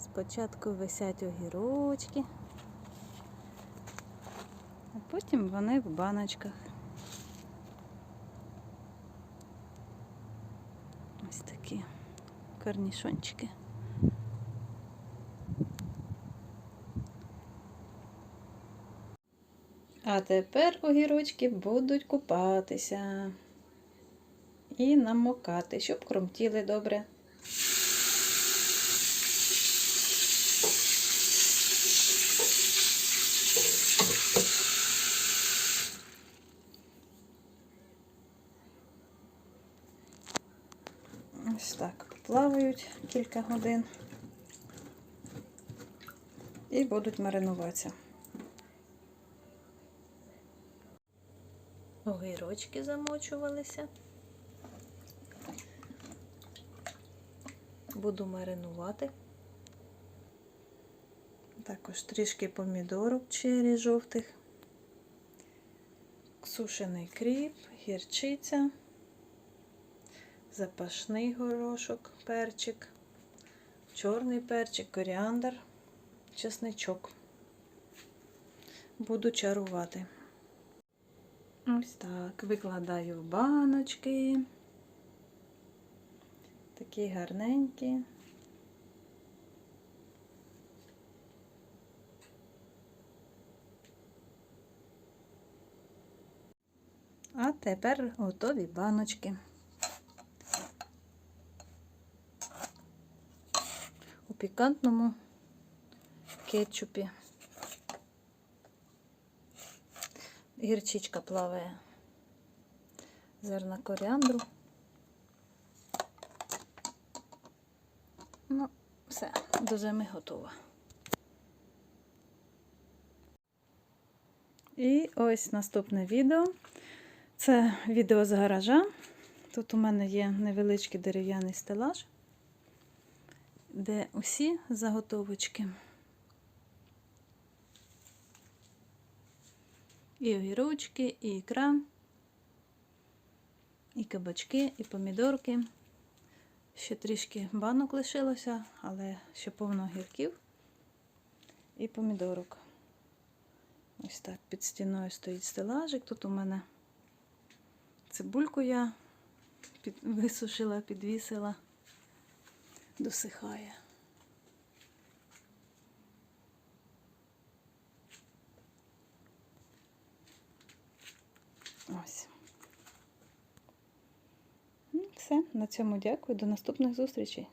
Спочатку висять огірочки, а потім вони в баночках. Ось такі корнішончики. А тепер огірочки будуть купатися і намокати, щоб хрумтіли добре. Ось так плавають кілька годин і будуть маринуватися. Огірочки замочувалися. Буду маринувати. Також трішки помідорок чері жовтих, сушений кріп, гірчиця, запашний горошок, перчик, чорний перчик, коріандр, чесничок. Буду чарувати. Ось так, викладаю в баночки. Такі гарненькі. А тепер готові баночки. Пікантному кетчупі. Гірчичка плаває. Зерна коріандру. Ну, все, до зими готова. І ось наступне відео. Це відео з гаража. Тут у мене є невеличкий дерев'яний стелаж, де усі заготовочки. І огірочки, і ікра, і кабачки, і помідорки. Ще трішки банок лишилося, але ще повно огірків і помідорок. Ось так під стіною стоїть стелажик. Тут у мене цибульку я висушила, підвісила, досихає. Ось. Ну, Все, на цьому дякую. До наступних зустрічей.